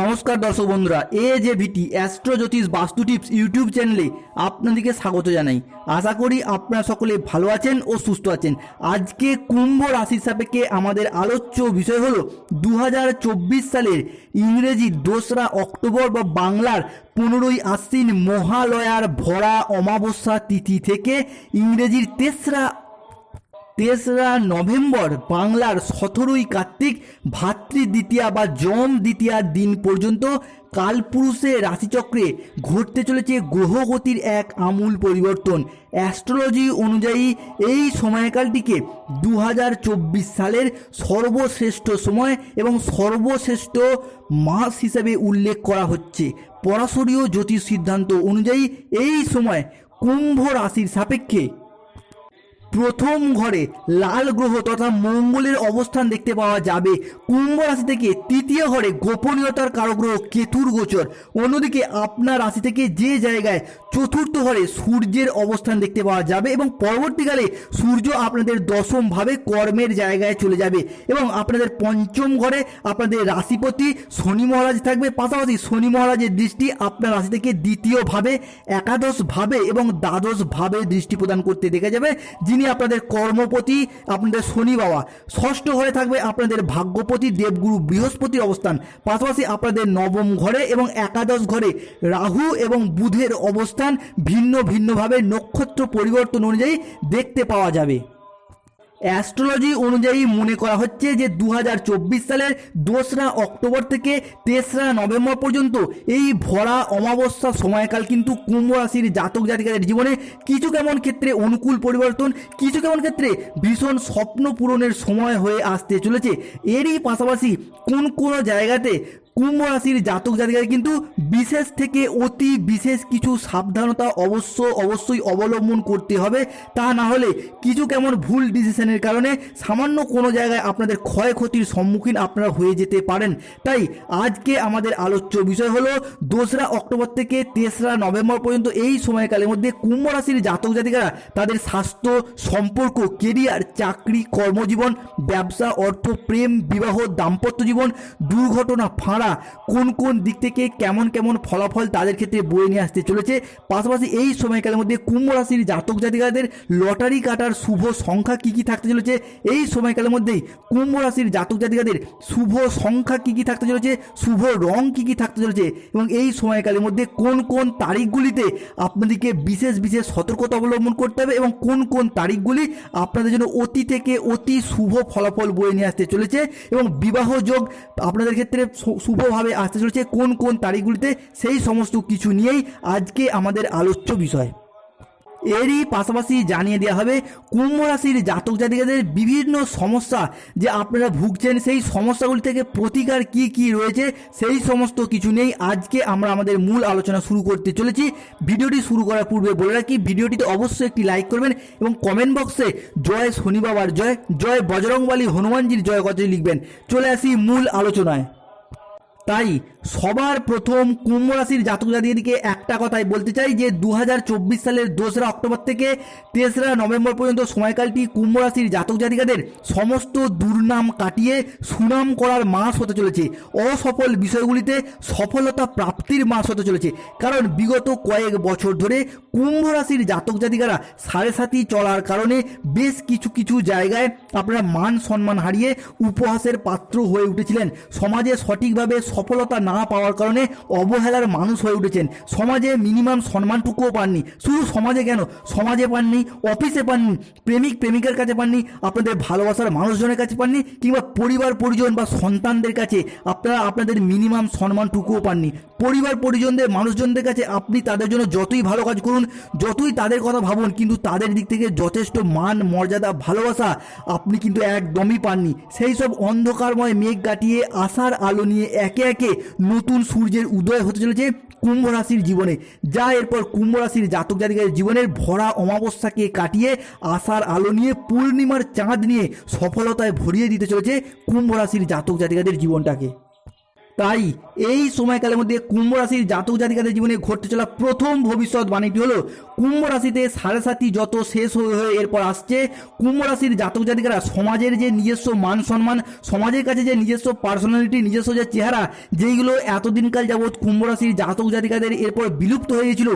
নমস্কার দর্শক বন্ধুরা, এ যে ভিটি অ্যাস্ট্রো জ্যোতিষ বাস্তু টিপস ইউটিউব চ্যানেলে আপনাদেরকে স্বাগত জানাই। আশা করি আপনারা সকলে ভালো আছেন ও সুস্থ আছেন। আজকে কুম্ভ রাশির সাপেক্ষে আমাদের আলোচ্য বিষয় হলো দু হাজার চব্বিশ সালের ইংরেজি দোসরা অক্টোবর বা বাংলার পনেরোই আশ্বিন মহালয়ার ভরা অমাবস্যা তিথি থেকে ইংরেজির তেসরা তেসরা নভেম্বর বাংলার সতেরোই কার্তিক ভাতৃ দ্বিতীয়া বা যম দ্বিতীয়ার দিন পর্যন্ত কালপুরুষের রাশিচক্রে ঘটতে চলেছে গ্রহগতির এক আমূল পরিবর্তন। অ্যাস্ট্রোলজি অনুযায়ী এই সময়কালটিকে দু হাজার চব্বিশ সালের সর্বশ্রেষ্ঠ সময় এবং সর্বশ্রেষ্ঠ মাস হিসেবে উল্লেখ করা হচ্ছে। পরাশরীয় জ্যোতিষ সিদ্ধান্ত অনুযায়ী এই সময় কুম্ভ রাশির সাপেক্ষে প্রথম ঘরে লাল গ্রহ তথা মঙ্গলের অবস্থান দেখতে পাওয়া যাবে। কুম্ভ রাশি থেকে তৃতীয় ঘরে গোপনীয়তার কারক গ্রহ কেতুর গোচর। অন্যদিকে আপনার রাশি থেকে যে জায়গায় চতুর্থ ঘরে সূর্যের অবস্থান দেখতে পাওয়া যাবে এবং পরবর্তীকালে সূর্য আপনাদের দশম ভাবে কর্মের জায়গায় চলে যাবে এবং আপনাদের পঞ্চম ঘরে আপনাদের রাশিপতি শনি মহারাজ থাকবে। পাশাপাশি শনি মহারাজের দৃষ্টি আপনার রাশি থেকে দ্বিতীয় ভাবে একাদশ ভাবে এবং দ্বাদশ ভাবে দৃষ্টি প্রদান করতে দেখা যাবে, যিনি আপনাদের কর্মপতি, আপনাদের শনি বাবা। ষষ্ঠ ঘরে থাকবে আপনাদের ভাগ্যপতি, দেবগুরু বৃহস্পতির অবস্থান। পাশাপাশি আপনাদের নবম ঘরে এবং একাদশ ঘরে রাহু এবং বুধের অবস্থান ভিন্ন ভিন্নভাবে নক্ষত্র পরিবর্তন অনুযায়ী দেখতে পাওয়া যাবে। অ্যাস্ট্রোলজি অনুযায়ী মনে করা হচ্ছে যে দু হাজার চব্বিশ সালের দোসরা অক্টোবর থেকে তেসরা নভেম্বর পর্যন্ত এই ভরা অমাবস্যা সময়কাল কিন্তু কুম্ভ রাশির জাতক জাতিকাদের জীবনে কিছু কেমন ক্ষেত্রে অনুকূল পরিবর্তন, কিছু কেমন ক্ষেত্রে ভীষণ স্বপ্ন পূরণের সময় হয়ে আসতে চলেছে। এরই পাশাপাশি কোন কোন জায়গাতে কুম্ভ রাশির জাতক জাতিকাদের কিন্তু বিশেষ থেকে অতি বিশেষ কিছু সাবধানতা অবশ্য অবশ্যই অবলম্বন করতে হবে। তা না হলে কিছু কেমন ভুল ডিসিশনের কারণে সামান্য কোনো জায়গায় আপনাদের ক্ষয়ক্ষতির সম্মুখীন আপনারা হয়ে যেতে পারেন। তাই আজকে আমাদের আলোচ্য বিষয় হলো, দোসরা অক্টোবর থেকে তেসরা নভেম্বর পর্যন্ত এই সময়কালের মধ্যে কুম্ভ রাশির জাতক জাতিকারা তাদের স্বাস্থ্য, সম্পর্ক, কেরিয়ার, চাকরি, কর্মজীবন, ব্যবসা, অর্থ, প্রেম, বিবাহ, দাম্পত্য জীবন, দুর্ঘটনা, ফাঁড়া কোন কোন দিক থেকে কেমন কেমন ফলাফল তাদের ক্ষেত্রে বয়ে নিয়ে আসতে চলেছে। পাশাপাশি এই সময়কালের মধ্যে কুম্ভ রাশির জাতক জাতিকাদের লটারি কাটার শুভ সংখ্যা কি কি থাকতে চলেছে? এই সময়কালের মধ্যেই কুম্ভ রাশির জাতক জাতিকাদের শুভ সংখ্যা কি কি থাকতে চলেছে? শুভ রং কি কি থাকতে চলেছে? এবং এই সময়কালের মধ্যে কোন কোন তারিখগুলিতে আপনাদেরকে বিশেষ বিশেষ সতর্কতা অবলম্বন করতে হবে এবং কোন কোন তারিখগুলি আপনাদের জন্য অতি থেকে অতি শুভ ফলাফল বয়ে নিয়ে আসতে চলেছে। এবং বিবাহ যোগ আপনাদের ক্ষেত্রে শুভভাবে আসতে চলেছে কোন কোন তারিখগুলিতে, সেই সমস্ত কিছু নিয়েই আজকে আমাদের আলোচ্য বিষয়। এরই পাশাপাশি জানিয়ে দেওয়া হবে, কুম্ভ রাশির জাতক জাতিকাদের বিভিন্ন সমস্যা যে আপনারা ভুগছেন, সেই সমস্যাগুলি থেকে প্রতিকার কি কি রয়েছে, সেই সমস্ত কিছু নিয়েই আজকে আমরা আমাদের মূল আলোচনা শুরু করতে চলেছি। ভিডিওটি শুরু করার পূর্বে বলে রাখি, ভিডিওটিতে অবশ্যই একটি লাইক করবেন এবং কমেন্ট বক্সে জয় শনি বাবার জয় জয় বজরংবালী হনুমানজির জয় কথাটি লিখবেন। চলে আসি মূল আলোচনায়। তাই সবার প্রথম কুম্ভ রাশির জাতক জাতিকে একটা কথাই বলতে চাই যে দু হাজার চব্বিশ সালের দোসরা অক্টোবর থেকে তেসরা নভেম্বর পর্যন্ত সময়কালটি কুম্ভ রাশির জাতক জাতিকাদের সমস্ত দুর্নাম কাটিয়ে সুনাম করার মাস হতে চলেছে। অসফল বিষয়গুলিতে সফলতা প্রাপ্তির মাস হতে চলেছে। কারণ বিগত কয়েক বছর ধরে কুম্ভ রাশির জাতক জাতিকারা সাড়ে সাথী চলার কারণে বেশ কিছু কিছু জায়গায় আপনারা মান সম্মান হারিয়ে উপহাসের পাত্র হয়ে উঠেছিলেন। সমাজে সঠিকভাবে সফলতা না পাওয়ার কারণে অবহেলার মানুষ হয়ে উঠেছেন। সমাজে মিনিমাম সম্মানটুকুও পাননি। শুধু সমাজে কেন? সমাজে পাননি অফিসে পাননি, প্রেমিক, প্রেমিকার কাছে পাননি, আপনাদের ভালোবাসার মানুষজনের কাছে পাননি, কিংবা পরিবার, পরিজন বা সন্তানদের কাছে আপনারা আপনাদের মিনিমাম সম্মানটুকুও পাননি। পরিবার, পরিজনদের, মানুষজনদের কাছে আপনি তাদের জন্য যতই ভালো কাজ করুন, যতই তাদের কথা ভাবুন, কিন্তু তাদের দিক থেকে যথেষ্ট মান, মর্যাদা, ভালোবাসা আপনি কিন্তু একদমই পাননি। সেই সব অন্ধকারময় মেঘ কাটিয়ে আশার আলো নিয়ে একে একে নতুন সূর্যের উদয় হতে চলেছে কুম্ভ রাশির জীবনে। যা এরপর কুম্ভ রাশির জাতক জাতিকাদের জীবনের ভরা অমাবস্যাকে কাটিয়ে আশার আলো নিয়ে পূর্ণিমার চাঁদ নিয়ে সফলতায় ভরিয়ে দিতে চলেছে কুম্ভ রাশির জাতক জাতিকাদের জীবনটাকে। তাই এই সময়কালের মধ্যে কুম্ভ রাশির জাতক জাতিকাদের জীবনে ঘটতে চলা প্রথম ভবিষ্যৎ বাণীটি হলো, কুম্ভ রাশিতে সাড়ে সাতি যত শেষ হয়ে হয়ে এরপর আসছে, কুম্ভ রাশির জাতক জাতিকারা সমাজের যে নিজস্ব মান সম্মান, সমাজের কাছে যে নিজস্ব পার্সোনালিটি নিজস্ব যে চেহারা, যেইগুলো এতদিনকাল যাবৎ কুম্ভ রাশির জাতক জাতিকাদের এরপর বিলুপ্ত হয়ে গেছিল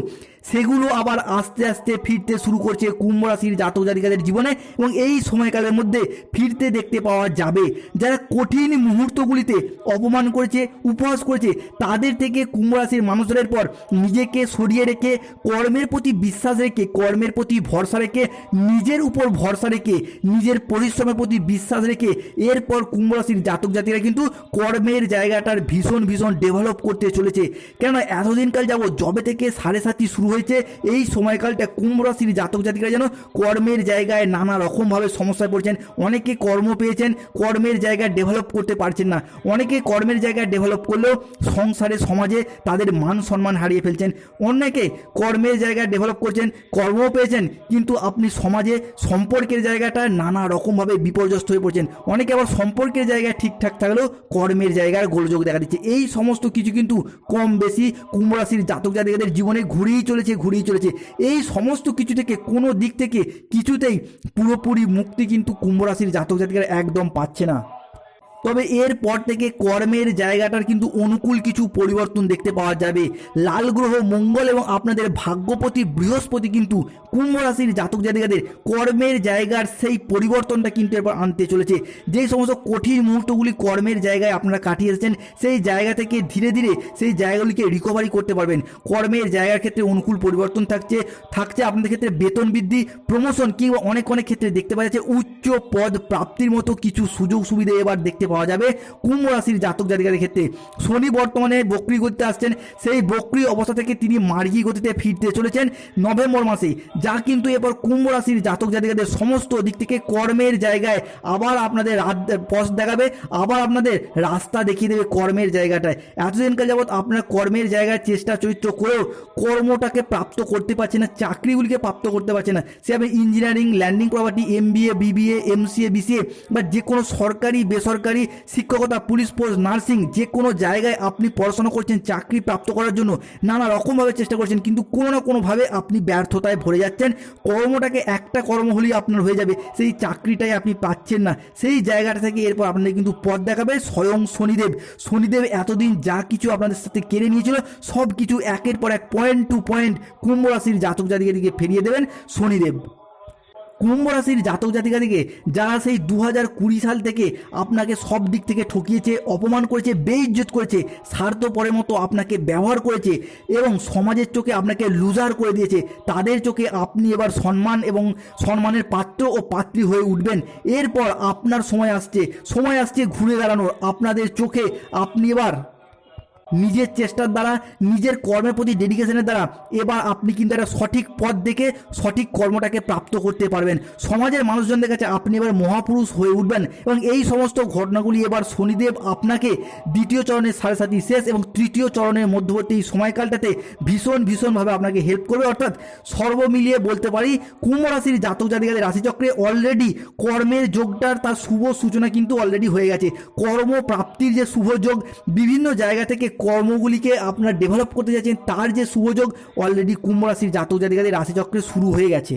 সেগুলো আবার আস্তে আস্তে ফিরতে শুরু করছে কুম্ভ রাশির জাতক জাতিকাদের জীবনে এবং এই সময়কালের মধ্যে ফিরতে দেখতে পাওয়া যাবে। যারা কঠিন মুহূর্তগুলিতে অপমান করেছে, উপহাস করেছে, তাদের থেকে কুম্ভ রাশির মানুষদের পর নিজেকে সরিয়ে রেখে, কর্মের প্রতি বিশ্বাস রেখে, কর্মের প্রতি ভরসা রেখে, নিজের উপর ভরসা রেখে, নিজের পরিশ্রমের প্রতি বিশ্বাস রেখে এরপর কুম্ভ রাশির জাতক জাতিরা কিন্তু কর্মের জায়গাটার ভীষণ ভীষণ ডেভেলপ করতে চলেছে। কেননা এতদিনকাল যাব জবে থেকে সাড়ে সাতটি শুরু হয়েছে। এই সময়কালটা কুম্ভ রাশির জাতক জাতিকা যেন কর্মের জায়গায় নানা রকমভাবে সমস্যায় পড়ছেন। অনেকে কর্ম পেয়েছেন, কর্মের জায়গায় ডেভেলপ করতে পারছেন না। অনেকে কর্মের জায়গায় ডেভেলপ করলেও সংসারে, সমাজে তাদের মান সম্মান হারিয়ে ফেলছেন। অনেকে কর্মের জায়গায় ডেভেলপ করছেন, কর্মও পেয়েছেন, কিন্তু আপনি সমাজে সম্পর্কের জায়গাটা নানা রকমভাবে বিপর্যস্ত হয়ে পড়ছেন। অনেকে আবার সম্পর্কের জায়গায় ঠিকঠাক থাকলেও কর্মের জায়গায় গোলযোগ দেখা দিচ্ছে। এই সমস্ত কিছু কিন্তু কম বেশি কুম্ভ রাশির জাতক জাতিকাদের জীবনে ঘুরেই চলেছে। ঘুরেই চলেছে। এই সমস্ত কিছু থেকে কোনো দিক থেকে কিছুতেই পুরোপুরি মুক্তি কিন্তু কুম্ভ রাশির জাতক জাতিকারা একদম পাচ্ছে না। তবে এরপর থেকে কর্মের জায়গাটার কিন্তু অনুকূল কিছু পরিবর্তন দেখতে পাওয়া যাবে। লাল গ্রহ, মঙ্গল এবং আপনাদের ভাগ্যপতি বৃহস্পতি কিন্তু কুম্ভ রাশির জাতক জাতিকাদের কর্মের জায়গার সেই পরিবর্তনটা কিন্তু এরপর আনতে চলেছে। যেই সমস্ত কঠিন মুহূর্তগুলি কর্মের জায়গায় আপনারা কাটিয়ে এসেছেন, সেই জায়গা থেকে ধীরে ধীরে সেই জায়গাগুলিকে রিকভারি করতে পারবেন। কর্মের জায়গার ক্ষেত্রে অনুকূল পরিবর্তন থাকছে থাকছে আপনাদের ক্ষেত্রে বেতন বৃদ্ধি প্রমোশন কিংবা অনেক অনেক ক্ষেত্রে দেখতে পাওয়া যাচ্ছে উচ্চ পদ প্রাপ্তির মতো কিছু সুযোগ সুবিধা এবার দেখতে পাওয়া যাবে কুম্ভ রাশির জাতক জাতিকাদের ক্ষেত্রে। শনি বর্তমানে বক্রি গতিতে আসছেন, সেই বক্রি অবস্থা থেকে তিনি মার্গী গতিতে ফিরতে চলেছেন নভেম্বর মাসে। যা কিন্তু এরপর কুম্ভ রাশির জাতক জাতিকাদের সমস্ত দিক থেকে কর্মের জায়গায় আবার আপনাদের রাত- পথ দেখাবে, আবার আপনাদের রাস্তা দেখিয়ে দেবে কর্মের জায়গাটায়। এতদিনকাল যাবৎ আপনার কর্মের জায়গায় চেষ্টা চরিত্র করেও কর্মটাকে প্রাপ্ত করতে পারছে না, চাকরিগুলিকে প্রাপ্ত করতে পারছে না। সে আপনি engineering landing property MBA BBA MCA BCA বা যে কোনো সরকারি, বেসরকারি শিক্ষকতা, পুলিশ ফোর্স নার্সিং যে কোনো জায়গায় আপনি পড়াশোনা করছেন, চাকরি প্রাপ্ত করার জন্য নানা রকমভাবে চেষ্টা করছেন, কিন্তু কোনো না কোনোভাবে আপনি ব্যর্থতায় ভরে যাচ্ছেন। কর্মটাকে একটা কর্ম হলেই আপনার হয়ে যাবে, সেই চাকরিটাই আপনি পাচ্ছেন না। সেই জায়গাটা থেকে এরপর আপনাদের কিন্তু পথ দেখাবে স্বয়ং শনিদেব। শনিদেব এতদিন যা কিছু আপনাদের সাথে কেড়ে নিয়েছিল সব কিছু একের পর এক পয়েন্ট টু পয়েন্ট কুম্ভ রাশির জাতক জাতিকে দিকে ফিরিয়ে দেবেন শনিদেব। কুম্ভ রাশির জাতক জাতিকাদিকে যারা সেই দু হাজার কুড়ি সাল থেকে আপনাকে সব দিক থেকে ঠকিয়েছে, অপমান করেছে, বেইজ্জত করেছে, স্বার্থপরের মতো আপনাকে ব্যবহার করেছে এবং সমাজের চোখে আপনাকে লুজার করে দিয়েছে, তাদের চোখে আপনি এবার সম্মান এবং সম্মানের পাত্র ও পাত্রী হয়ে উঠবেন। এরপর আপনার সময় আসছে সময় আসছে ঘুরে দাঁড়ানোর। আপনাদের চোখে আপনি এবার নিজের চেষ্টার দ্বারা, নিজের কর্মের প্রতি ডেডিকেশনের দ্বারা এবার আপনি কিন্তু একটা সঠিক পথ দেখে সঠিক কর্মটাকে প্রাপ্ত করতে পারবেন। সমাজের মানুষজনদের কাছে আপনি এবার মহাপুরুষ হয়ে উঠবেন এবং এই সমস্ত ঘটনাগুলি এবার শনিদেব আপনাকে দ্বিতীয় চরণের সাড়ে সাতি শেষ এবং তৃতীয় চরণের মধ্যবর্তী এই সময়কালটাতে ভীষণ, ভীষণভাবে আপনাকে হেল্প করবে। অর্থাৎ সর্ব মিলিয়ে বলতে পারি, কুম্ভ রাশির জাতক জাতিকাদের রাশিচক্রে অলরেডি কর্মের যোগটার তার শুভ সূচনা কিন্তু অলরেডি হয়ে গেছে। কর্মপ্রাপ্তির যে শুভ যোগ বিভিন্ন জায়গা থেকে কর্মগুলিকে আপনার ডেভেলপ করতে যাচ্ছেন, তার যে সুযোগ অলরেডি কুম্ভ রাশির জাতক জাতিকাদের রাশিচক্রে শুরু হয়ে গেছে।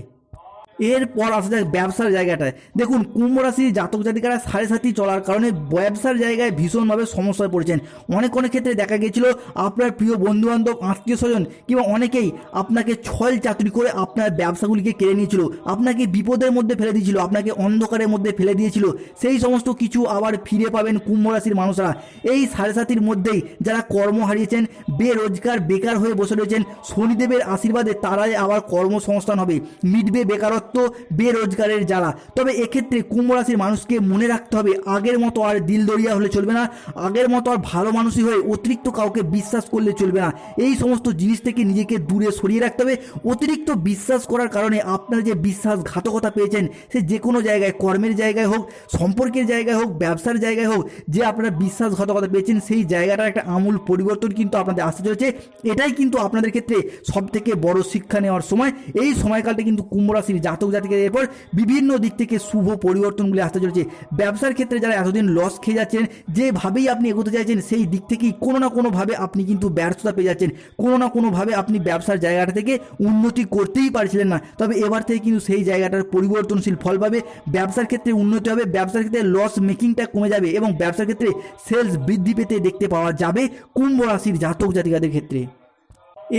এরপর আসা যাক ব্যবসার জায়গাটায়। দেখুন, কুম্ভ রাশির জাতক জাতিকারা সাড়ে সাতি চলার কারণে ব্যবসার জায়গায় ভীষণভাবে সমস্যায় পড়েছেন। অনেক অনেক ক্ষেত্রে দেখা গেছিল আপনার প্রিয় বন্ধু বান্ধব আত্মীয় স্বজন কিংবা অনেকেই আপনাকে ছল চাকরি করে আপনার ব্যবসাগুলিকে কেড়ে নিয়েছিল। আপনাকে বিপদের মধ্যে ফেলে দিয়েছিল, আপনাকে অন্ধকারের মধ্যে ফেলে দিয়েছিল। সেই সমস্ত কিছু আবার ফিরে পাবেন কুম্ভ রাশির মানুষরা। এই সাড়ে সাতির মধ্যেই যারা কর্ম হারিয়েছেন, বেরোজগার, বেকার হয়ে বসে রয়েছেন, শনিদেবের আশীর্বাদে তারাই আবার কর্মসংস্থান হবে। মিটবে বেকারত্ব বেরোজগারের জ্বালা। তবে এক্ষেত্রে কুম্ভ রাশির মানুষকে মনে রাখতে হবে, আগের মতো আর দিল দরিয়া হলে চলবে না, আগের মতো আর ভালো মানুষই হয়ে অতিরিক্ত কাউকে বিশ্বাস করলে চলবে না। এই সমস্ত জিনিস থেকে নিজেকে দূরে সরিয়ে রাখতে হবে। অতিরিক্ত বিশ্বাস করার কারণে আপনারা যে বিশ্বাসঘাতকতা পেয়েছেন, সে যে কোনো জায়গায়, কর্মের জায়গায় হোক, সম্পর্কের জায়গায় হোক, ব্যবসার জায়গায় হোক, যে আপনারা বিশ্বাসঘাতকতা পেয়েছেন, সেই জায়গাটার একটা আমূল পরিবর্তন কিন্তু আপনাদের আসতে চলেছে। এটাই কিন্তু আপনাদের ক্ষেত্রে সব থেকে বড় শিক্ষা নেওয়ার সময়। এই সময়কালটা কিন্তু কুম্ভ রাশির জাতক জাতক এরপর বিভিন্ন দিক থেকে শুভ পরিবর্তনগুলি আসতে চলেছে। ব্যবসার ক্ষেত্রে যারা এতদিন লস খেয়ে যাচ্ছেন, যেভাবেই আপনি এগোতে চাইছেন, সেই দিক থেকেই কোনো না কোনোভাবে আপনি কিন্তু ব্যর্থতা পেয়ে যাচ্ছেন। কোনো না কোনোভাবে আপনি ব্যবসার জায়গাটা থেকে উন্নতি করতেই পারছিলেন না। তবে এবার থেকে কিন্তু সেই জায়গাটার পরিবর্তনশীল ফল পাবে। ব্যবসার ক্ষেত্রে উন্নতি হবে, ব্যবসার ক্ষেত্রে লস মেকিংটা কমে যাবে এবং ব্যবসার ক্ষেত্রে সেলস বৃদ্ধি পেতে দেখতে পাওয়া যাবে কুম্ভ রাশির জাতক জাতিকাদের ক্ষেত্রে।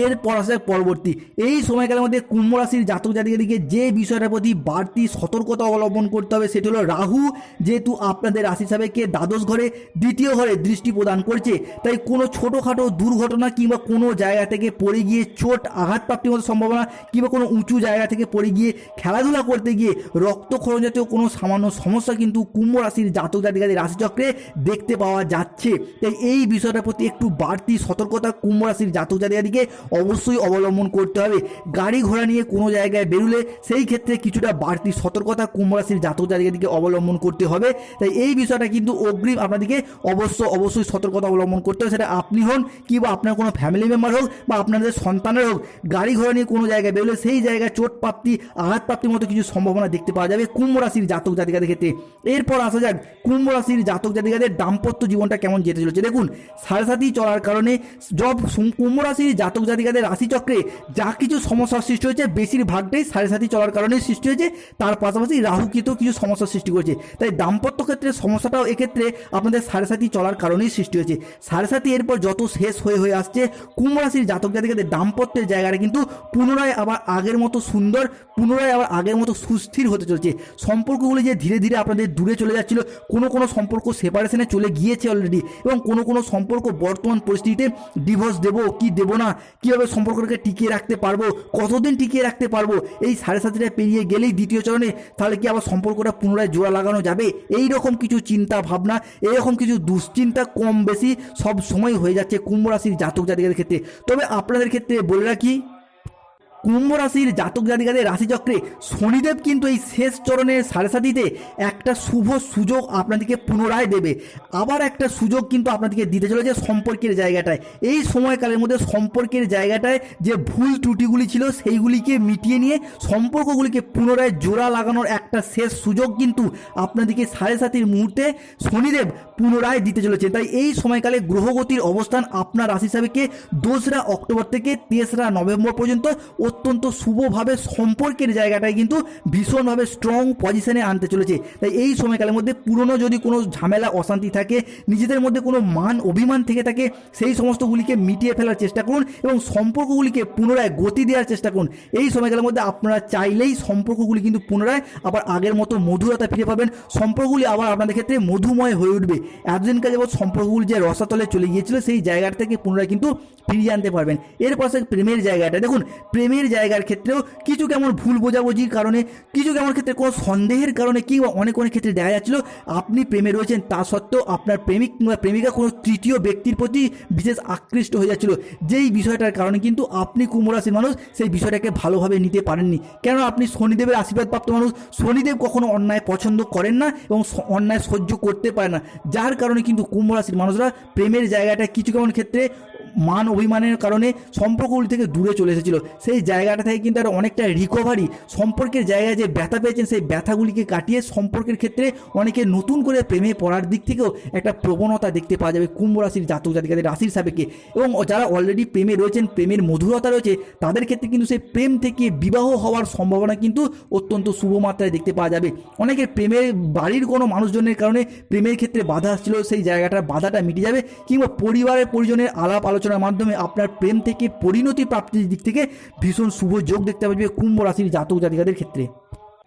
এরপর আসে পরবর্তী। এই সময়কালের মধ্যে কুম্ভ রাশির জাতক জাতিকাদিকে যে বিষয়টার প্রতি বাড়তি সতর্কতা অবলম্বন করতে হবে, সেটি হলো রাহু, যেহেতু আপনাদের রাশি সাবেককে দ্বাদশ ঘরে দ্বিতীয় ঘরে দৃষ্টি প্রদান করছে। তাই কোনো ছোটোখাটো দুর্ঘটনা কিংবা কোনো জায়গা থেকে পড়ে গিয়ে চোট আঘাত প্রাপ্তির মতো সম্ভাবনা কিংবা কোনো উঁচু জায়গা থেকে পড়ে গিয়ে খেলাধুলা করতে গিয়ে রক্তক্ষরণ জাতীয় কোনো সামান্য সমস্যা কিন্তু কুম্ভ রাশির জাতক জাতিকাদের রাশিচক্রে দেখতে পাওয়া যাচ্ছে। তাই এই বিষয়টার প্রতি একটু বাড়তি সতর্কতা কুম্ভ রাশির জাতক জাতিকাদিকে অবশ্যই অবলম্বন করতে হবে। গাড়ি ঘোড়া নিয়ে কোনো জায়গায় বেরুলে সেই ক্ষেত্রে কিছুটা বাড়তি সতর্কতা কুম্ভ রাশির জাতক জাতিকাদিকে অবলম্বন করতে হবে। তাই এই বিষয়টা কিন্তু অগ্রিম আপনাদেরকে অবশ্য অবশ্যই সতর্কতা অবলম্বন করতে হবে। সেটা আপনি হন কিংবা আপনার কোনো ফ্যামিলি মেম্বার হোক বা আপনাদের সন্তানের হোক। গাড়ি ঘোড়া নিয়ে কোনো জায়গায় বেরোলে সেই জায়গায় চোট প্রাপ্তি, আঘাত প্রাপ্তির মতো কিছু সম্ভাবনা দেখতে পাওয়া যাবে কুম্ভ রাশির জাতক জাতিকাদের ক্ষেত্রে। এরপর আসা যাক কুম্ভ রাশির জাতক জাতিকাদের দাম্পত্য জীবনটা কেমন যেতে চলেছে। দেখুন, সাড়ে সাথী চলার কারণে জব কুম্ভ রাশির জাতক জাতিকাদের রাশিচক্রে যা কিছু সমস্যার সৃষ্টি হয়েছে, বেশিরভাগটাই সাড়ে সাথী চলার কারণে সৃষ্টি হয়েছে। তার পাশাপাশি রাহুকিতেও কিছু সমস্যার সৃষ্টি করেছে। তাই দাম্পত্য ক্ষেত্রে সমস্যাটাও এক্ষেত্রে আপনাদের সাড়ে সাথী চলার কারণেই সৃষ্টি হয়েছে। সাড়ে সাথী এরপর যত শেষ হয়ে হয়ে আসছে, কুম্ভ রাশির জাতক জাতিকাদের দাম্পত্যের জায়গাটা কিন্তু পুনরায় আবার আগের মতো সুন্দর, পুনরায় আবার আগের মতো সুস্থির হতে চলছে। সম্পর্কগুলি যে ধীরে ধীরে আপনাদের দূরে চলে যাচ্ছিল, কোনো কোনো সম্পর্ক সেপারেশনে চলে গিয়েছে অলরেডি এবং কোনো কোনো সম্পর্ক বর্তমান পরিস্থিতিতে ডিভোর্স দেবো কি দেবো না কীভাবে সম্পর্কটাকে টিকিয়ে রাখতে পারব? কতদিন টিকিয়ে রাখতে পারব? এই সাড়ে সাতটা পেরিয়ে গেলেই দ্বিতীয় চরণে তাহলে কি আবার সম্পর্কটা পুনরায় জোড়া লাগানো যাবে? এই রকম কিছু চিন্তা ভাবনা এরকম কিছু দুশ্চিন্তা কম বেশি সব সময় হয়ে যাচ্ছে কুম্ভ রাশির জাতক জাতিকাদের ক্ষেত্রে। তবে আপনাদের ক্ষেত্রে বলে রাখি কুম্ভ রাশির জাতক জাতিকাদের রাশিচক্রে শনিদেব কিন্তু এই শেষ চরণের সাড়ে সাতিতে একটা শুভ সুযোগ আপনাদেরকে পুনরায় দেবে। আবার একটা সুযোগ কিন্তু আপনাদেরকে দিতে চলেছে সম্পর্কের জায়গাটায়। এই সময়কালের মধ্যে সম্পর্কের জায়গাটায় যে ভুল ত্রুটিগুলি ছিল সেইগুলিকে মিটিয়ে নিয়ে সম্পর্কগুলিকে পুনরায় জোড়া লাগানোর একটা শেষ সুযোগ কিন্তু আপনাদেরকে সাড়ে সাতির মুহূর্তে শনিদেব পুনরায় দিতে চলেছে তাই এই সময়কালে গ্রহগতির অবস্থান আপনার রাশি সাবেককে দোসরা অক্টোবর থেকে তেসরা নভেম্বর পর্যন্ত অত্যন্ত শুভভাবে সম্পর্কের জায়গাটায় কিন্তু ভীষণভাবে স্ট্রং পজিশনে আনতে চলেছে। তাই এই সময়কালের মধ্যে পুরনো যদি কোনো ঝামেলা, অশান্তি থাকে, নিজেদের মধ্যে কোনো মান, অভিমান থেকে থাকে, সেই সমস্তগুলিকে মিটিয়ে ফেলার চেষ্টা করুন এবং সম্পর্কগুলিকে পুনরায় গতি দেওয়ার চেষ্টা করুন। এই সময়কালের মধ্যে আপনারা চাইলেই সম্পর্কগুলি কিন্তু পুনরায় আবার আগের মতো মধুরতা ফিরে পাবেন। সম্পর্কগুলি আবার আপনাদের ক্ষেত্রে মধুময় হয়ে উঠবে। এতদিনকার যাবৎ সম্পর্কগুলি যে রসাতলে চলে গিয়েছিল, সেই জায়গাটা থেকে পুনরায় কিন্তু ফিরিয়ে আনতে পারবেন। এরপর সে প্রেমের জায়গাটা। দেখুন, প্রেমের জায়গার ক্ষেত্রেও কিছু কেমন ভুল বোঝাবুঝির কারণে, কিছু কেমন ক্ষেত্রে কোনো সন্দেহের কারণে কিংবা অনেক অনেক ক্ষেত্রে দেখা যাচ্ছিল আপনি প্রেমে রয়েছেন, তা সত্ত্বেও আপনার প্রেমিক কিংবা প্রেমিকা কোনো তৃতীয় ব্যক্তির প্রতি বিশেষ আকৃষ্ট হয়ে যাচ্ছিল। যেই বিষয়টার কারণে কিন্তু আপনি কুমরাশির মানুষ, সেই বিষয়টাকে ভালোভাবে নিতে পারেননি। কেন আপনি শনিদেবের আশীর্বাদপ্রাপ্ত মানুষ, শনিদেব কখনো অন্যায় পছন্দ করেন না এবং অন্যায় সহ্য করতে পারে না। যার কারণে কিন্তু কুম্ভ রাশির মানুষরা প্রেমের জায়গাটা কিছু কেমন ক্ষেত্রে মান অভিমানের কারণে সম্পর্কগুলি থেকে দূরে চলে এসেছিল। সেই জায়গাটা থেকে কিন্তু একটা অনেকটা রিকভারি সম্পর্কের জায়গায় যে ব্যথা পেয়েছেন সেই ব্যথাগুলিকে কাটিয়ে সম্পর্কের ক্ষেত্রে অনেকে নতুন করে প্রেমে পড়ার দিক থেকেও একটা প্রবণতা দেখতে পাওয়া যাবে কুম্ভ রাশির জাতক জাতিকাদের রাশির সাপেক্ষে। এবং যারা অলরেডি প্রেমে রয়েছেন, প্রেমের মধুরতা রয়েছে, তাদের ক্ষেত্রে কিন্তু সেই প্রেম থেকে বিবাহ হওয়ার সম্ভাবনা কিন্তু অত্যন্ত শুভ মাত্রায় দেখতে পাওয়া যাবে। অনেকের প্রেমের বাড়ির কোনো মানুষজনের কারণে প্রেমের ক্ষেত্রে বাধা আসছিল, সেই জায়গাটার বাধাটা মিটে যাবে কিংবা পরিবারের পরিজনের আলাপ আলোচনার মাধ্যমে আপনার প্রেম থেকে পরিণতি প্রাপ্তির দিক থেকে ভীষণ শুভ যোগ দেখতে পাবে কুম্ভ রাশির জাতক জাতিকাদের ক্ষেত্রে।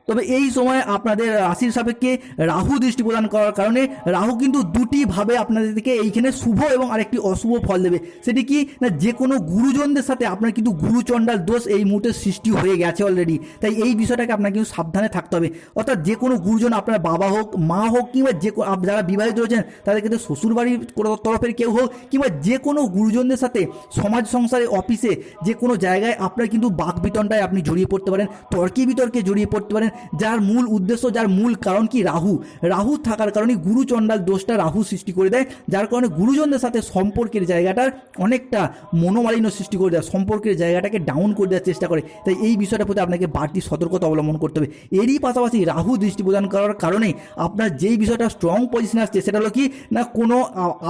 তবে এই সময় আপনাদের রাশির সাপেক্ষে রাহু দৃষ্টি প্রদান করার কারণে রাহু কিন্তু দুটি ভাবে আপনাদেরকে এইখানে শুভ এবং আরেকটি অশুভ ফল দেবে। সেটি কি? না যে কোনো গুরুজনদের সাথে আপনার কিন্তু গুরুচণ্ডাল দোষ এই মুহূর্তে সৃষ্টি হয়ে গেছে অলরেডি তাই এই বিষয়টাকে আপনার কিন্তু সাবধানে থাকতে হবে। অর্থাৎ যে কোনো গুরুজন আপনার বাবা হোক, মা হোক, কিংবা যে যারা বিবাহিত রয়েছেন, তাদের কিন্তু শ্বশুরবাড়ির তরফের কেউ হোক, কিংবা যে কোনো গুরুজনদের সাথে সমাজ সংসারে, অফিসে যে কোনো জায়গায় আপনার কিন্তু বাক বিতণ্ডায় আপনি জড়িয়ে পড়তে পারেন, তর্কে বিতর্কে জড়িয়ে পড়তে পারেন যার মূল উদ্দেশ্য, যার মূল কারণ কি? রাহু। রাহু থাকার কারণে গুরুচণ্ডাল দোষটা রাহু সৃষ্টি করে দেয়, যার কারণে গুরুজনদের সাথে সম্পর্কের জায়গাটার অনেকটা মনোমালিন্য সৃষ্টি করে দেয়, সম্পর্কের জায়গাটাকে ডাউন করে দেওয়ার চেষ্টা করে। তাই এই বিষয়টার প্রতি আপনাকে বাড়তি সতর্কতা অবলম্বন করতে হবে। এরই পাশাপাশি রাহু দৃষ্টি প্রদান করার কারণে আপনার যেই বিষয়টা স্ট্রং পজিশন আসছে, সেটা হলো কি? না, কোনো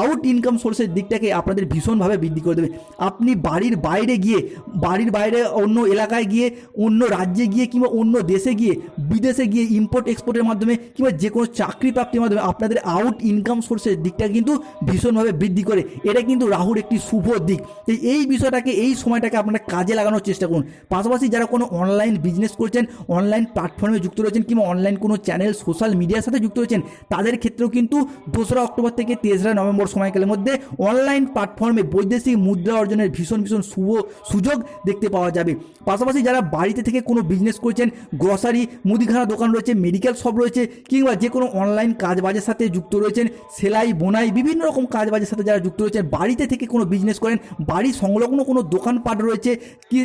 আউট ইনকাম সোর্সের দিকটাকে আপনাদের ভীষণভাবে বৃদ্ধি করে দেবে। আপনি বাড়ির বাইরে গিয়ে, বাড়ির বাইরে অন্য এলাকায় গিয়ে, অন্য রাজ্যে গিয়ে কিংবা অন্য দেশে গিয়ে বিদেশে গিয়ে ইম্পোর্ট এক্সপোর্টের মাধ্যমে কিংবা যে কোনো চাকরি প্রাপ্তির মাধ্যমে আপনাদের আউট ইনকাম সোর্সের দিকটা কিন্তু ভীষণভাবে বৃদ্ধি করে। এটা কিন্তু রাহুর একটি শুভ দিক। তাই এই বিষয়টাকে, এই সময়টাকে আপনারা কাজে লাগানোর চেষ্টা করুন। পাশাপাশি যারা কোনো অনলাইন বিজনেস করছেন অনলাইন প্ল্যাটফর্মে যুক্ত রয়েছেন কিংবা অনলাইন কোনো চ্যানেল সোশ্যাল মিডিয়ার সাথে যুক্ত রয়েছেন, তাদের ক্ষেত্রেও কিন্তু দোসরা অক্টোবর থেকে তেসরা নভেম্বর সময়কালের মধ্যে অনলাইন প্ল্যাটফর্মে বৈদেশিক মুদ্রা অর্জনের ভীষণ ভীষণ শুভ সুযোগ দেখতে পাওয়া যাবে। পাশাপাশি যারা বাড়িতে থেকে কোনো বিজনেস করছেন গ্রসারি মুদিখানা দোকান রয়েছে মেডিকেল শপ রয়েছে, কিংবা যে কোনো অনলাইন কাজবাজের সাথে যুক্ত রয়েছেন, সেলাই, বোনাই, বিভিন্ন রকম কাজবাজের সাথে যারা যুক্ত রয়েছেন, বাড়িতে থেকে কোনো বিজনেস করেন বাড়ি সংলগ্ন কোনো দোকানপাট রয়েছে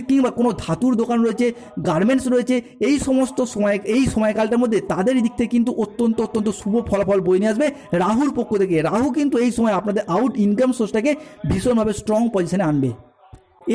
কিংবা কোনো ধাতুর দোকান রয়েছে গার্মেন্টস রয়েছে, এই সমস্ত সময়, এই সময়কালটার মধ্যে তাদের দিক থেকে কিন্তু অত্যন্ত অত্যন্ত শুভ ফলাফল বয়ে নিয়ে আসবে রাহুর পক্ষ থেকে। রাহু কিন্তু এই সময় আপনাদের আউট ইনকাম সোর্সটাকে ভীষণভাবে স্ট্রং পজিশনে আনবে।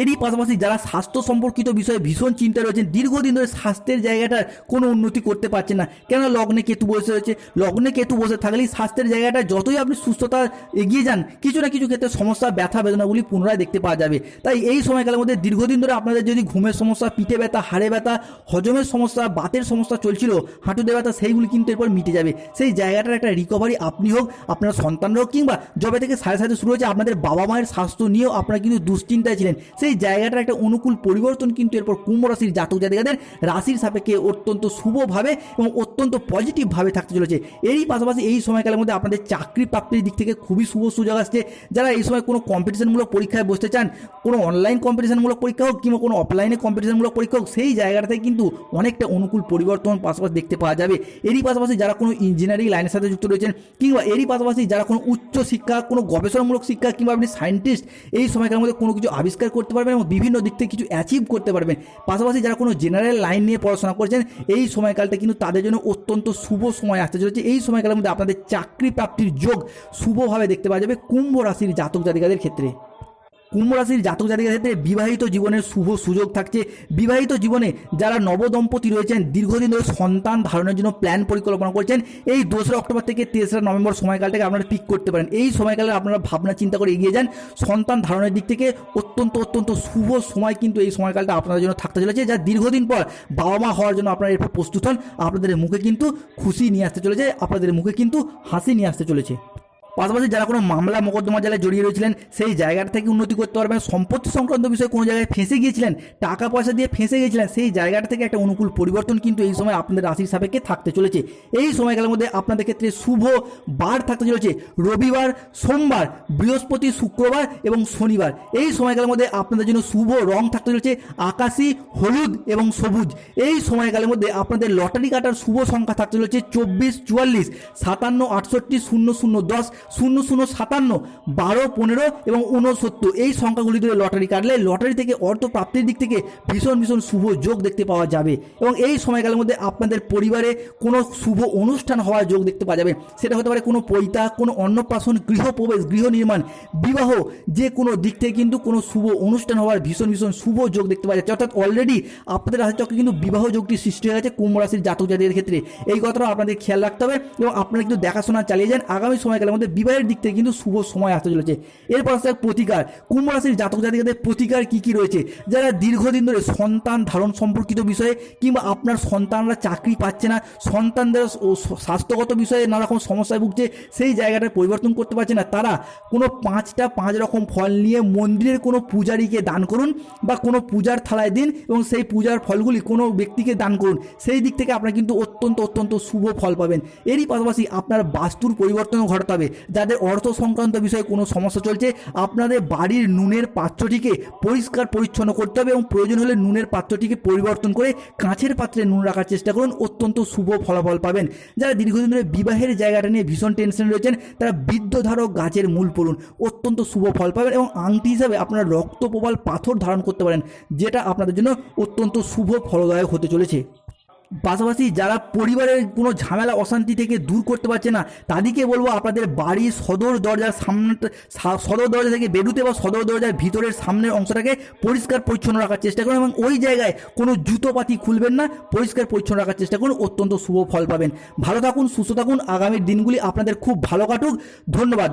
এরই পাশাপাশি যারা স্বাস্থ্য সম্পর্কিত বিষয়ে ভীষণ চিন্তা রয়েছেন, দীর্ঘদিন ধরে স্বাস্থ্যের জায়গাটার কোনো উন্নতি করতে পারছেন না। কেন লগ্নে কেতু বসে রয়েছে। লগ্নে কেতু বসে থাকলেই স্বাস্থ্যের জায়গাটা যতই আপনি সুস্থতা এগিয়ে যান, কিছু না কিছু ক্ষেত্রে সমস্যা, ব্যথা, বেদনাগুলি পুনরায় দেখতে পাওয়া যাবে। তাই এই সময়কালের মধ্যে দীর্ঘদিন ধরে আপনাদের যদি ঘুমের সমস্যা, পিঠে ব্যথা, হাড়ে ব্যথা, হজমের সমস্যা, বাতের সমস্যা চলছিল হাঁটুতে ব্যথা, সেইগুলি কিন্তু এরপর মিটে যাবে। সেই জায়গাটার একটা রিকভারি আপনি হোক, আপনার সন্তানরা হোক কিংবা যবে থেকে সাড়ে সাথে শুরু হয়েছে, আপনাদের বাবা মায়ের স্বাস্থ্য নিয়েও আপনারা কিন্তু দুশ্চিন্তায় ছিলেন। সেই জায়গাটার একটা অনুকূল পরিবর্তন কিন্তু এরপর কুম্ভ রাশির জাতক জাতিকাদের রাশির সাপেক্ষে অত্যন্ত শুভভাবে এবং অত্যন্ত পজিটিভভাবে থাকতে চলেছে। এরই পাশাপাশি এই সময়কালের মধ্যে আপনাদের চাকরি প্রাপ্তির দিক থেকে খুবই শুভ সুযোগ আসছে। যারা এই সময় কোনো কম্পিটিশনমূলক পরীক্ষায় বসতে চান, কোনো অনলাইন কম্পিটিশনমূলক পরীক্ষা হোক কিংবা কোনো অফলাইনে কম্পিটিশনমূলক পরীক্ষা হোক, সেই জায়গাটা থেকে কিন্তু অনেকটা অনুকূল পরিবর্তন পাশাপাশি দেখতে পাওয়া যাবে। এরই পাশাপাশি যারা কোনো ইঞ্জিনিয়ারিং লাইনের সাথে যুক্ত রয়েছেন কিংবা এরই পাশাপাশি যারা কোনো উচ্চ শিক্ষা, কোনো গবেষণামূলক শিক্ষা কিংবা আপনি সায়েন্টিস্ট এই সময়কালের মধ্যে কোনো কিছু আবিষ্কার করতে পারবেন এবং বিভিন্ন দিক থেকে কিছু অ্যাচিভ করতে পারবেন। পাশাপাশি যারা কোনো জেনারেল লাইন নিয়ে পড়াশোনা করছেন, এই সময়কালটা কিন্তু তাদের জন্য অত্যন্ত শুভ সময় আসতে চলেছে। এই সময়কালের মধ্যে আপনাদের চাকরি প্রাপ্তির যোগ শুভভাবে দেখতে পাওয়া যাবে কুম্ভ রাশির জাতক জাতিকাদের ক্ষেত্রে। কুম্ভ রাশির জাতক জাতিকার ক্ষেত্রে বিবাহিত জীবনের শুভ সুযোগ থাকছে। বিবাহিত জীবনে যারা নবদম্পতি রয়েছেন, দীর্ঘদিন ধরে সন্তান ধারণের জন্য প্ল্যান পরিকল্পনা করছেন, এই দোসরা অক্টোবর থেকে তেসরা নভেম্বর সময়কালটাকে আপনারা পিক করতে পারেন। এই সময়কালে আপনারা ভাবনা, চিন্তা করে এগিয়ে যান। সন্তান ধারণের দিক থেকে অত্যন্ত অত্যন্ত শুভ সময় কিন্তু এই সময়কালটা আপনাদের জন্য থাকতে চলেছে, যা দীর্ঘদিন পর বাবা মা হওয়ার জন্য আপনারা এরপর প্রস্তুত হন। আপনাদের মুখে কিন্তু খুশি নিয়ে আসতে চলেছে, আপনাদের মুখে কিন্তু হাসি নিয়ে আসতে চলেছে। পাশাপাশি যারা কোনো মামলা মোকদ্দমা জালে জড়িয়ে রয়েছিলেন, সেই জায়গাটা থেকে উন্নতি করতে পারবেন। সম্পত্তি সংক্রান্ত বিষয়ে কোনো জায়গায় ফেঁসে গিয়েছিলেন, টাকা পয়সা দিয়ে ফেঁসে গিয়েছিলেন, সেই জায়গাটা থেকে একটা অনুকূল পরিবর্তন কিন্তু এই সময় আপনাদের রাশির সাপেক্ষে থাকতে চলেছে। এই সময়কালের মধ্যে আপনাদের ক্ষেত্রে শুভ বার থাকতে চলেছে। রবিবার, সোমবার, বৃহস্পতি, শুক্রবার এবং শনিবার। এই সময়কালের মধ্যে আপনাদের জন্য শুভ রং থাকতে চলেছে। আকাশি, হলুদ এবং সবুজ। এই সময়কালের মধ্যে আপনাদের লটারি কাটার শুভ সংখ্যা থাকতে চলেছে চব্বিশ, চুয়াল্লিশ, সাতান্ন, আটষট্টি, শূন্য শূন্য, দশ শূন্য শূন্য, সাতান্ন, বারো, পনেরো এবং ঊনসত্তর। এই সংখ্যাগুলি ধরে লটারি কাটলে লটারি থেকে অর্থ প্রাপ্তির দিক থেকে ভীষণ ভীষণ শুভ যোগ দেখতে পাওয়া যাবে। এবং এই সময়কালের মধ্যে আপনাদের পরিবারে কোনো শুভ অনুষ্ঠান হওয়ার যোগ দেখতে পাওয়া যাবে। সেটা হতে পারে কোনো পৈতা, কোনো অন্নপ্রাশন, গৃহপ্রবেশ, গৃহ নির্মাণ, বিবাহ, যে কোনো দিক থেকে কিন্তু কোনো শুভ অনুষ্ঠান হওয়ার ভীষণ ভীষণ শুভ যোগ দেখতে পাওয়া যাচ্ছে। অর্থাৎ অলরেডি আপনাদের রাশি চক্রে কিন্তু বিবাহ যোগটি সৃষ্টি হয়ে গেছে কুম্ভ রাশির জাতক জাতিদের ক্ষেত্রে। এই কথাটা আপনাদের খেয়াল রাখতে হবে এবং আপনারা কিন্তু দেখাশোনা চালিয়ে যান। আগামী সময়কালের মধ্যে বিবাহের দিক থেকে কিন্তু শুভ সময় আসতে চলেছে। এরপর আসছে প্রতিকার। কুম্ভ রাশির জাতক জাতিকাদের প্রতিকার কি কি রয়েছে? যারা দীর্ঘদিন ধরে সন্তান ধারণ সম্পর্কিত বিষয়ে কিংবা আপনার সন্তানরা চাকরি পাচ্ছে না, সন্তানদের স্বাস্থ্যগত বিষয়ে নানা রকম সমস্যায় ভুগছে, সেই জায়গাটা পরিবর্তন করতে পারছে না। তারা কোনো পাঁচটা পাঁচ রকম ফল নিয়ে মন্দিরের কোনো পূজারীকে দান করুন বা কোনো পূজার থালায় দিন এবং সেই পূজার ফলগুলি কোনো ব্যক্তিকে দান করুন। সেই দিক থেকে আপনারা কিন্তু অত্যন্ত অত্যন্ত শুভ ফল পাবেন। এরই পাশাপাশি আপনার বাস্তুর পরিবর্তনও ঘটাতে হবে। যাদের অর্থ সংক্রান্ত বিষয়ে কোনো সমস্যা চলছে, আপনাদের বাড়ির নুনের পাত্রটিকে পরিষ্কার পরিচ্ছন্ন করতে হবে এবং প্রয়োজন হলে নুনের পাত্রটিকে পরিবর্তন করে কাঁচের পাত্রে নুন রাখার চেষ্টা করুন। অত্যন্ত শুভ ফলাফল পাবেন। যারা দীর্ঘদিন ধরে বিবাহের জায়গাটা নিয়ে ভীষণ টেনশন রয়েছেন, তারা বৃদ্ধধারক গাছের মূল পড়ুন। অত্যন্ত শুভ ফল পাবেন এবং আংটি হিসাবে আপনারা রক্ত প্রবাল পাথর ধারণ করতে পারেন, যেটা আপনাদের জন্য অত্যন্ত শুভ ফলদায়ক হতে চলেছে। পাশাপাশি যারা পরিবারের কোনো ঝামেলা, অশান্তি থেকে দূর করতে পারছে না, তাদেরকে বলব আপনাদের বাড়ির সদর দরজার সামনে সদর দরজা থেকে বেরুতে বা সদর দরজার ভিতরের সামনের অংশটাকে পরিষ্কার পরিচ্ছন্ন রাখার চেষ্টা করুন এবং ওই জায়গায় কোনো জুতোপাতি খুলবেন না, পরিষ্কার পরিচ্ছন্ন রাখার চেষ্টা করুন, অত্যন্ত শুভ ফল পাবেন। ভালো থাকুন, সুস্থ থাকুন, আগামী দিনগুলি আপনাদের খুব ভালো কাটুক। ধন্যবাদ।